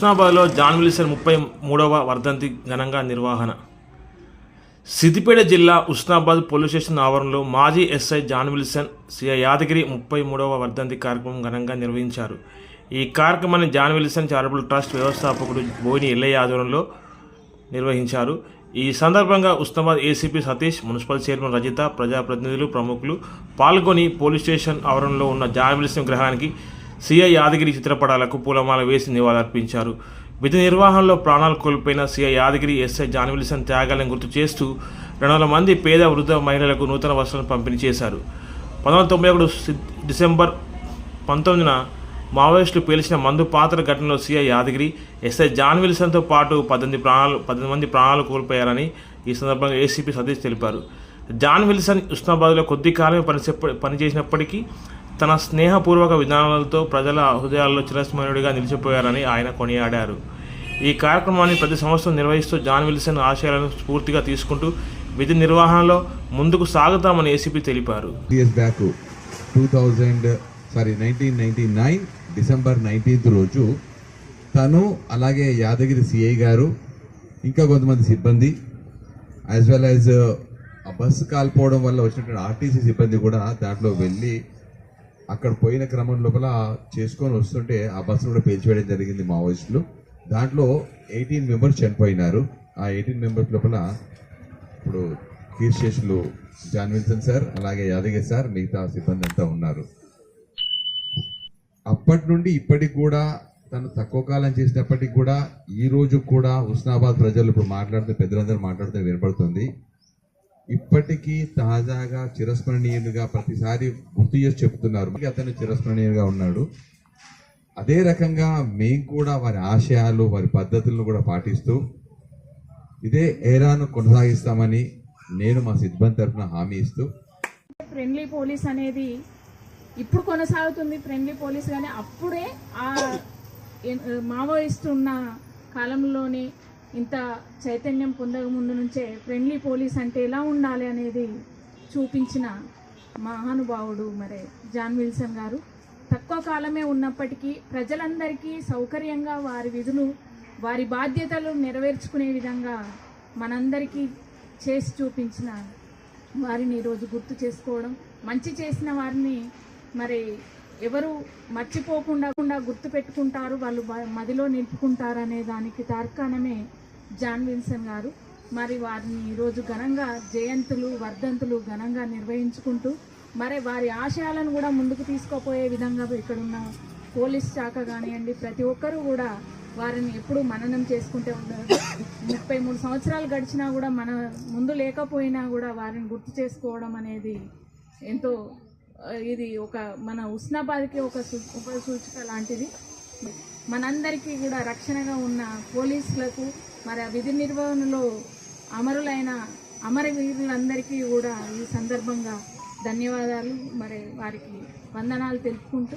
ఉస్నాబాద్లో John Wilson ముప్పై మూడవ వర్ధంతి ఘనంగా నిర్వహణ. సిద్దిపేట జిల్లా ఉస్నాబాద్ పోలీస్ స్టేషన్ ఆవరణలో మాజీ SI John Wilson CI Yadagiri ముప్పై మూడవ వర్ధంతి కార్యక్రమం ఘనంగా నిర్వహించారు. ఈ కార్యక్రమాన్ని జాన్ విల్సన్ చారిటబుల్ ట్రస్ట్ వ్యవస్థాపకుడు బోయిని ఎల్లయ్య ఆధ్వర్యంలో నిర్వహించారు. ఈ సందర్భంగా Usnabad ACP Satish municipal chairman Rajitha ప్రజాప్రతినిధులు ప్రముఖులు పాల్గొని పోలీస్ స్టేషన్ ఆవరణలో ఉన్న జాన్ విల్సన్ గ్రహానికి సిఐ యాదగిరి చిత్రపటాలకు పూలమాల వేసి నివాళులర్పించారు. విధి నిర్వహణలో ప్రాణాలు కోల్పోయిన CI Yadagiri SI John Wilson త్యాగాలను గుర్తు చేస్తూ రెండు వందల మంది పేద వృద్ధ మహిళలకు నూతన వస్త్రాలను పంపిణీ చేశారు. పంతొమ్మిది వందల తొంభై ఒకటి డిసెంబర్ పంతొమ్మిదిన మావోయిస్టులు పేల్చిన మందు పాత్ర ఘటనలో సీఐ యాదగిరి ఎస్ఐ జాన్ విల్సన్తో పాటు పద్దెనిమిది ప్రాణాలు పద్దెనిమిది మంది ప్రాణాలు కోల్పోయారని ఈ సందర్భంగా ఏసీపీ సతీష్ తెలిపారు. జాన్ విల్సన్ ఉస్నాబాద్లో కొద్ది కాలమే పనిచేప పనిచేసినప్పటికీ తన స్నేహపూర్వక విధానాలతో ప్రజల హృదయాల్లో చిరస్మరణుడిగా నిలిచిపోయారని ఆయన కొనియాడారు. ఈ కార్యక్రమాన్ని ప్రతి సంవత్సరం నిర్వహిస్తూ జాన్ విల్సన్ ఆశయాలను స్ఫూర్తిగా తీసుకుంటూ విధి నిర్వహణలో ముందుకు సాగుతామని ఏసీపీ తెలిపారు. Two thousand sorry nineteen ninety nine December nineteenth రోజు తను అలాగే యాదగిరి సిఐ గారు ఇంకా కొంతమంది సిబ్బంది యాజ్ వెల్ యాజ్ ఆ బస్సు కాల్పోవడం వల్ల వచ్చినటువంటి ఆర్టీసీ సిబ్బంది కూడా దాంట్లో వెళ్ళి అక్కడ పోయిన క్రమం లోపల చేసుకొని వస్తుంటే ఆ బస్సును కూడా పేల్చివేయడం జరిగింది మావోయిస్టులు. దాంట్లో ఎయిటీన్ మెంబర్స్ చనిపోయినారు. ఆ ఎయిటీన్ మెంబర్స్ లోపల ఇప్పుడు కీర్శేషులు స్టేషన్లు జాన్ విల్సన్ సార్ అలాగే యాదగిరి సార్ మిగతా సిబ్బంది అంతా ఉన్నారు. అప్పటి నుండి ఇప్పటికి కూడా తను తక్కువ కాలం చేసినప్పటికి కూడా ఈ రోజు కూడా హుస్నాబాద్ ప్రజలు ఇప్పుడు మాట్లాడుతూ పెద్దలందరూ మాట్లాడుతూ వినపడుతుంది. ఇప్పటికీ తాజాగా చిరస్మరణీయులుగా ప్రతిసారి గుర్తు చేసి చెప్తున్నారు. అతను చిరస్మరణీయులుగా ఉన్నాడు. అదే రకంగా మేము కూడా వారి ఆశయాలు వారి పద్ధతులను కూడా పాటిస్తూ ఇదే ఏరాను కొనసాగిస్తామని నేను మా సిబ్బంది తరఫున హామీ ఇస్తూ ఫ్రెండ్లీ పోలీస్ అనేది ఇప్పుడు కొనసాగుతుంది ఫ్రెండ్లీ పోలీస్ కానీ అప్పుడే ఆ మావోయిస్ట్ ఉన్న కాలంలోనే ఇంత చైతన్యం పొందక ముందు నుంచే ఫ్రెండ్లీ పోలీస్ అంటే ఎలా ఉండాలి అనేది చూపించిన మహానుభావుడు మరి జాన్ విల్సన్ గారు. తక్కువ కాలమే ఉన్నప్పటికీ ప్రజలందరికీ సౌకర్యంగా వారి విధులు వారి బాధ్యతలు నెరవేర్చుకునే విధంగా మనందరికీ చేసి చూపించిన వారిని ఈరోజు గుర్తు చేసుకోవడం మంచి చేసిన వారిని మరి ఎవరు మర్చిపోకుండా కుండా గుర్తు పెట్టుకుంటారు వాళ్ళు మదిలో నిలుపుకుంటారు అనే దానికి తార్కాణమే జాన్ విన్సన్ గారు. మరి వారిని ఈరోజు ఘనంగా జయంతులు వర్ధంతులు ఘనంగా నిర్వహించుకుంటూ మరి వారి ఆశయాలను కూడా ముందుకు తీసుకోపోయే విధంగా ఇక్కడున్న పోలీస్ శాఖ కానివ్వండి ప్రతి ఒక్కరూ కూడా వారిని ఎప్పుడూ మననం చేసుకుంటూ ఉండదు. ముప్పై మూడు సంవత్సరాలు గడిచినా కూడా మన ముందు లేకపోయినా కూడా వారిని గుర్తు చేసుకోవడం అనేది ఎంతో ఇది ఒక మన ఉస్నాబాద్కి ఒక సు- ఉప సూచిక లాంటిది. మనందరికీ కూడా రక్షణగా ఉన్న పోలీసులకు మరి విధి నిర్వహణలో అమరులైన అమరవీరులందరికీ కూడా ఈ సందర్భంగా ధన్యవాదాలు. మరి వారికి వందనాలు తెలుపుకుంటూ